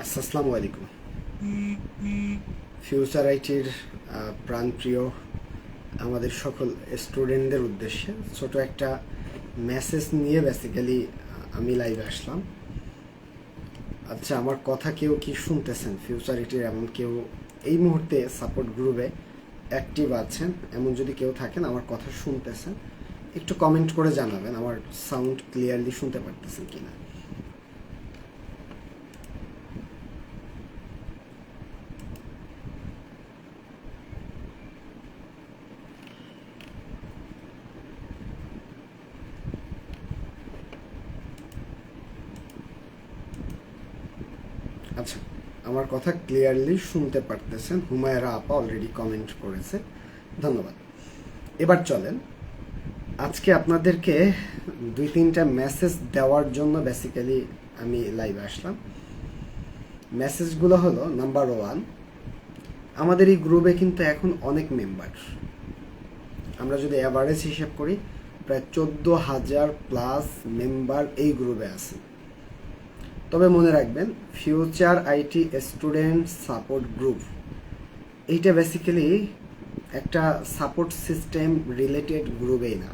আসসালামু আলাইকুম। ফিউচার আইটির প্রাণপ্রিয়, আমাদের সকল স্টুডেন্টদের উদ্দেশ্যে ছোট একটা মেসেজ নিয়ে বেসিক্যালি আমি লাইভে আসলাম। আচ্ছা আমার কথা কেউ কি শুনতেছেন? ফিউচার আইটির এমন কেউ এই মুহূর্তে সাপোর্ট গ্রুপে অ্যাক্টিভ আছেন? এমন যদি কেউ থাকেন, আমার কথা শুনতেছেন, একটু কমেন্ট করে জানাবেন, আমার সাউন্ড ক্লিয়ারলি শুনতে পারতেছেন কিনা। আচ্ছা আমার কথা ক্লিয়ারলি শুনতে পারতেছেন। হুমায়রা আপা অলরেডি কমেন্ট করেছে। ধন্যবাদ। এবার চলেন। আজকে আপনাদেরকে দুই তিনটা মেসেজ দেওয়ার জন্য বেসিক্যালি আমি লাইভে আসলাম। মেসেজগুলো হলো নাম্বার ওয়ান আমাদের এই গ্রুপে কিন্তু এখন অনেক মেম্বার আমরা যদি অ্যাভারেজ হিসেব করি, প্রায় চোদ্দ হাজার প্লাস মেম্বার এই গ্রুপে আছে। তবে মনে রাখবেন future IT student support group এইটা বেসিক্যালি একটা সাপোর্ট সিস্টেম রিলেটেড গ্রুপেই না।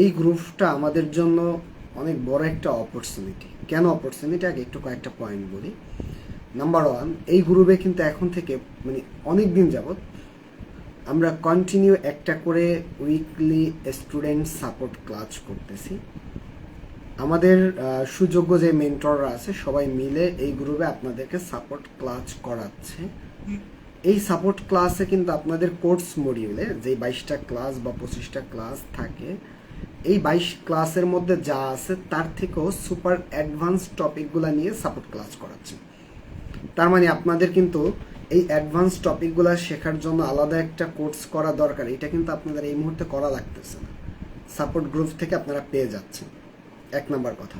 এই গ্রুপটা আমাদের জন্য অনেক বড় একটা অপরচুনিটি কেন অপরচুনিটি আগে একটু কয়েকটা পয়েন্ট বলি। নাম্বার ওয়ান এই গ্রুপে কিন্তু এখন থেকে মানে অনেক দিন যাবৎ আমরা কন্টিনিউ একটা করে উইকলি স্টুডেন্ট সাপোর্ট ক্লাস করতেছি। আমাদের সুযোগ্য যে মেন্টররা আছে, সবাই মিলে এই গ্রুপে আপনাদেরকে সাপোর্ট ক্লাস করাচ্ছে। এই সাপোর্ট ক্লাসে কিন্তু আপনাদের কোর্স মডিউলে যে বাইশটা ক্লাস বা পঁচিশটা ক্লাস থাকে, এই বাইশ ক্লাসের মধ্যে যা আছে, তার থেকেও সুপার অ্যাডভান্স টপিকগুলো নিয়ে সাপোর্ট ক্লাস করাচ্ছে। তার মানে আপনাদের কিন্তু এই অ্যাডভান্স টপিকগুলো শেখার জন্য আলাদা একটা কোর্স করা দরকার। এটা কিন্তু আপনাদের এই মুহূর্তে করা লাগতেছে না। সাপোর্ট গ্রুপ থেকে আপনারা পেয়ে যাচ্ছেন। এক নম্বর কথা।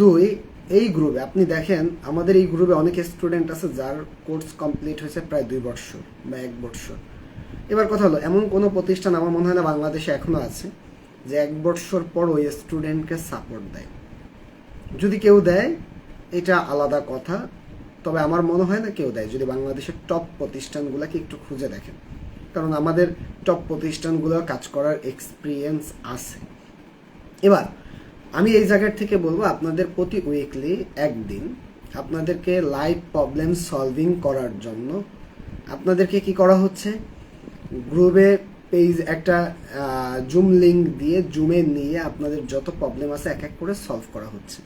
দুই, এই গ্রুপে আপনি দেখেন, আমাদের এই গ্রুপে অনেক স্টুডেন্ট আছে যার কোর্স কমপ্লিট হয়েছে প্রায় দুই বছর বা এক বছর এবার কথা হলো, এমন কোনো প্রতিষ্ঠান আমার মনে হয় না বাংলাদেশে এখনও আছে যে এক বছর পর ওই স্টুডেন্টকে সাপোর্ট দেয়। যদি কেউ দেয়, এটা আলাদা কথা, তবে আমার মনে হয় না কেউ দেয়। যদি বাংলাদেশের টপ প্রতিষ্ঠানগুলোকে একটু খুঁজে দেখেন, কারণ আমাদের টপ প্রতিষ্ঠানগুলো কাজ করার এক্সপিরিয়েন্স আছে। এবার আমি এই জায়গার থেকে বলব, আপনাদের প্রতি উইকলি একদিন আপনাদেরকে লাইভ প্রবলেম সলভিং করার জন্য আপনাদেরকে কি করা হচ্ছে? গ্রুপে পেজ একটা জুম লিঙ্ক দিয়ে জুমে নিয়ে আপনাদের যত প্রবলেম আছে এক এক করে সলভ করা হচ্ছে।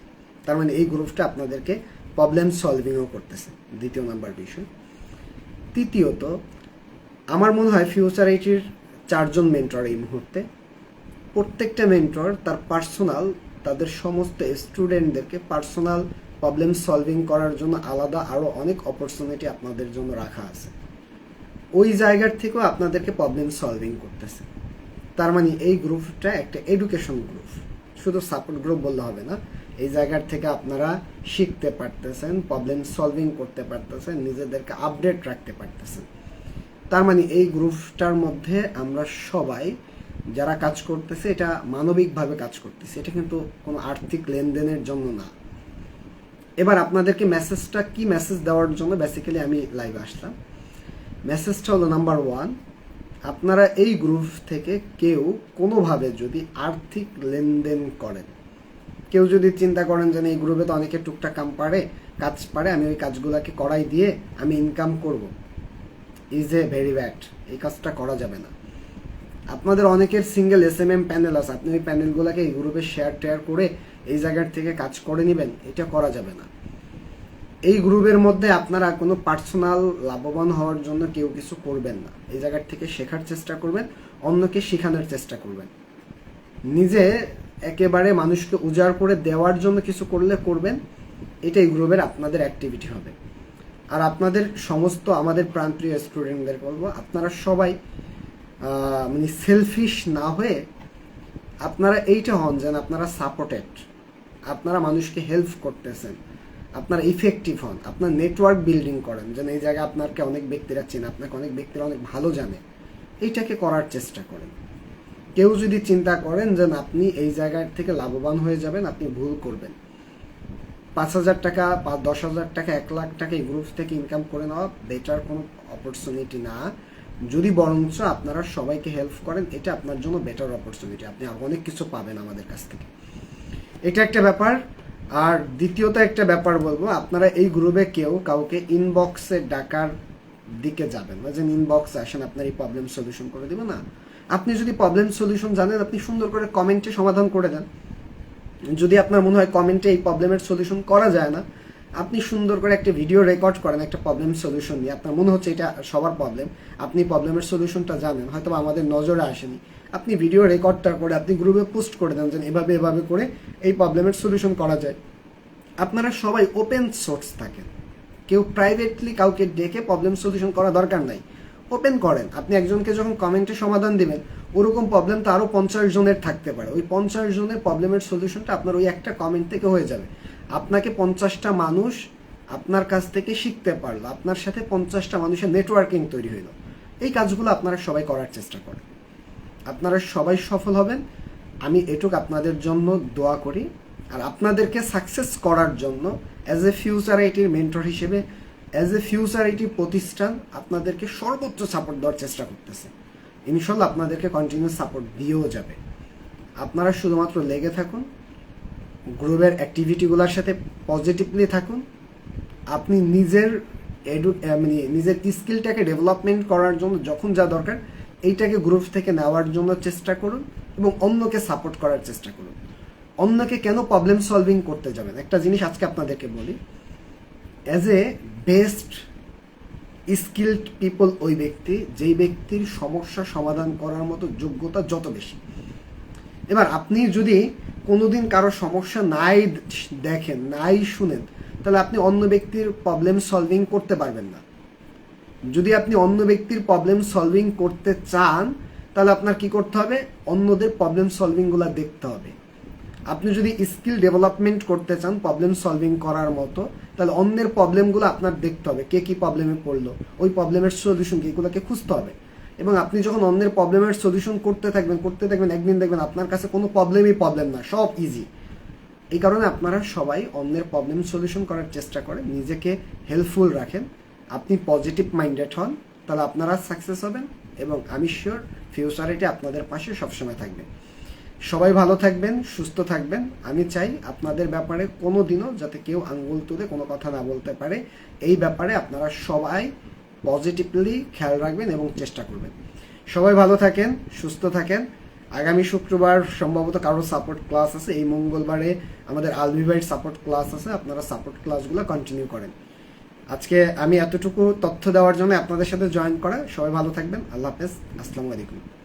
তার মানে এই গ্রুপটা আপনাদেরকে প্রবলেম সলভিংও করতেছে, দ্বিতীয় নাম্বার বিষয়। তৃতীয়ত, আমার মনে হয় ফিউচার এইটির চারজন মেন্টর এই মুহূর্তে। প্রত্যেকটা মেন্টর তার পার্সোনাল তাদের সমস্ত স্টুডেন্টদেরকে পার্সোনাল প্রবলেম সলভিং করার জন্য আলাদা আরও অনেক অপরচুনিটি আপনাদের জন্য রাখা আছে। ওই জায়গার থেকেও আপনাদেরকে প্রবলেম সলভিং করতেছে। তার মানে এই গ্রুপটা একটা এডুকেশন গ্রুপ শুধু সাপোর্ট গ্রুপ বললে হবে না, এই জায়গার থেকে আপনারা শিখতে পারতেছেন প্রবলেম সলভিং করতে পারতেছেন, নিজেদেরকে আপডেট রাখতে পারতেছেন। তার মানে এই গ্রুপটার মধ্যে আমরা সবাই যারা কাজ করতেছে, এটা মানবিকভাবে কাজ করতেছে। এটা কিন্তু কোনো আর্থিক লেনদেনের জন্য না। এবার আপনাদেরকে মেসেজটা কি মেসেজ দেওয়ার জন্য? বেসিক্যালি আমি লাইভে আসলাম। মেসেজটা হলো নাম্বার ওয়ান আপনারা এই গ্রুপ থেকে কেউ কোনোভাবে যদি আর্থিক লেনদেন করেন, কেউ যদি চিন্তা করেন যে এই গ্রুপে তো অনেকে টুকটাক কাম পারে, কাজ পারে, আমি ওই কাজগুলোকে করাই দিয়ে আমি ইনকাম করব ইজ এ ভেরি ব্যাড এই কাজটা করা যাবে না। আপনাদের অনেকের single S M M panel আছে। আপনি ওই প্যানেলগুলোকে এই গ্রুপে শেয়ার টেয়ার করে এই জায়গার থেকে কাজ করে নেবেন, এটা করা যাবে না। এই গ্রুপের মধ্যে আপনারা কোনো পার্সোনাল লাভবান হওয়ার জন্য কেউ কিছু করবেন না। এই জায়গার থেকে শেখার চেষ্টা করবেন, অন্যকে শেখানোর চেষ্টা করবেন। নিজে একেবারে মানুষকে উজাড় করে দেওয়ার জন্য কিছু করলে করবেন এটা এই গ্রুপের আপনাদের অ্যাক্টিভিটি হবে। আর আপনাদের সমস্ত আমাদের প্রান্তীয় স্টুডেন্টদের বলব, আপনারা সবাই মানে সেলফিশ না হয়ে আপনারা এইটা হন যেন আপনারা সাপোর্টেড আপনারা মানুষকে হেল্প করতেছেন, আপনারা ইফেক্টিভ হন, আপনার নেটওয়ার্ক বিল্ডিং করেন, যেন এই জায়গায় আপনাকে অনেক ব্যক্তিরা চেনে, আপনাকে অনেক ব্যক্তিরা অনেক ভালো জানে, এইটাকে করার চেষ্টা করেন। কেউ যদি চিন্তা করেন যেন আপনি এই জায়গার থেকে লাভবান হয়ে যাবেন, আপনি ভুল করবেন। পাঁচ হাজার টাকা বা দশ হাজার টাকা, এক লাখ টাকা এই গ্রুপ থেকে ইনকাম করে নেওয়া বেটার কোনো অপরচুনিটি না। যদি বরঞ্চ আপনারা সবাইকে হেল্প করেন, এটা আপনার জন্য বেটার অপরচুনিটি আপনি অনেক কিছু পাবেন আমাদের কাছ থেকে। এটা একটা ব্যাপার। আর দ্বিতীয়ত একটা ব্যাপার বলব, আপনারা এই গ্রুপে কেউ কাউকে ইনবক্সে ডাকার দিকে যাবেন না। যে ইনবক্সে আসেন, আপনার এই প্রবলেম সলিউশন করে দিব, না। আপনি যদি প্রবলেম সলিউশন জানেন, আপনি সুন্দর করে কমেন্টে সমাধান করে দেন। যদি আপনার মনে হয় কমেন্টে এই প্রবলেমের সলিউশন করা যায় না আপনি সুন্দর করে একটা ভিডিও রেকর্ড করেন, একটা প্রবলেম সলিউশন নিয়ে আপনার মনে হচ্ছে এটা সবার প্রবলেম আপনি প্রবলেমের সলিউশনটা জানেন হয়তো আমাদের নজরে আসেনি। আপনি ভিডিও রেকর্ডটা করে, আপনি গ্রুপে পোস্ট করে দেন যে এভাবে এভাবে করে এই প্রবলেমের সলিউশন করা যায়। আপনারা সবাই ওপেন সোর্স থাকেন। কেউ প্রাইভেটলি কাউকে ডেকে প্রবলেম সলিউশন করা দরকার নাই। ওপেন করেন। আপনি একজনকে যখন কমেন্টে সমাধান দেবেন, ওরকম প্রবলেম তো আরও পঞ্চাশ জনের থাকতে পারে। ওই পঞ্চাশ জনের প্রবলেমের সলিউশনটা আপনার ওই একটা কমেন্ট থেকে হয়ে যাবে। আপনাকে পঞ্চাশটা মানুষ আপনার কাছ থেকে শিখতে পারল, আপনার সাথে পঞ্চাশটা মানুষের নেটওয়ার্কিং তৈরি হইল। এই কাজগুলো আপনারা সবাই করার চেষ্টা করেন। আপনারা সবাই সফল হবেন। আমি এটুক আপনাদের জন্য দোয়া করি। আর আপনাদেরকে সাকসেস করার জন্য অ্যাজ এ ফিউচার আইটির মেন্টর হিসেবে অ্যাজ এ ফিউচার আইটি প্রতিষ্ঠান আপনাদেরকে সর্বোচ্চ সাপোর্ট দেওয়ার চেষ্টা করতেছে। ইনশাল্লাহ আপনাদেরকে কন্টিনিউ সাপোর্ট দিয়েও যাবে। আপনারা শুধুমাত্র লেগে থাকুন। গ্রুপের অ্যাক্টিভিটিগুলোর সাথে পজিটিভলি থাকুন। আপনি নিজের এডু মানে নিজের স্কিলটাকে ডেভেলপমেন্ট করার জন্য যখন যা দরকার, এইটাকে গ্রুপ থেকে নেওয়ার জন্য চেষ্টা করুন এবং অন্যকে সাপোর্ট করার চেষ্টা করুন। অন্যকে কেন প্রবলেম সলভিং করতে যাবেন? একটা জিনিস আজকে আপনাদেরকে বলি। As a best skilled people ওই ব্যক্তি, যেই ব্যক্তির সমস্যা সমাধান করার মতো যোগ্যতা যত বেশি। এবার আপনি যদি কোনোদিন কারও সমস্যা নাই দেখেন, নাই শুনেন, তাহলে আপনি অন্য ব্যক্তির প্রবলেম সলভিং করতে পারবেন না। যদি আপনি অন্য ব্যক্তির প্রবলেম সলভিং করতে চান, তাহলে আপনার কি করতে হবে? অন্যদের প্রবলেম সলভিংগুলো দেখতে হবে। আপনি যদি স্কিল ডেভেলপমেন্ট করতে চান প্রবলেম সলভিং করার মতো, তাহলে অন্যের প্রবলেমগুলো আপনার দেখতে হবে। কে কি প্রবলেমে পড়ল? ওই প্রবলেমের সলিউশন কি? এগুলোকে খুঁজতে হবে। এবং আপনি যখন অন্যের প্রবলেমের সলিউশন করতে থাকবেন করতে থাকবেন, একদিন দেখবেন আপনার কাছে কোনো প্রবলেমই প্রবলেম না, সব ইজি এই কারণে আপনারা সবাই অন্যের প্রবলেম সলিউশন করার চেষ্টা করেন নিজেকে হেল্পফুল রাখেন। আপনি পজিটিভ মাইন্ডেড হন, তাহলে আপনারা সাকসেস হবেন এবং আমি শিওর ফিউচারিটি আপনাদের পাশে সবসময় থাকবে। সবাই ভালো থাকবেন, সুস্থ থাকবেন। আমি চাই আপনাদের ব্যাপারে কোনো দিনও যাতে কেউ আঙ্গুল তুলে কোনো কথা না বলতে পারে। এই ব্যাপারে আপনারা সবাই পজিটিভলি খেয়াল রাখবেন এবং চেষ্টা করবেন। সবাই ভালো থাকেন, সুস্থ থাকেন। আগামী শুক্রবার সম্ভবত কারোর সাপোর্ট ক্লাস আছে। এই মঙ্গলবারে আমাদের আলভিভাইড সাপোর্ট ক্লাস আছে। আপনারা সাপোর্ট ক্লাসগুলো কন্টিনিউ করেন। আজকে আমি এতটুকু তথ্য দেওয়ার জন্য আপনাদের সাথে জয়েন করা। সবাই ভালো থাকবেন। আল্লাহ হাফেজ। আসসালামু আলাইকুম।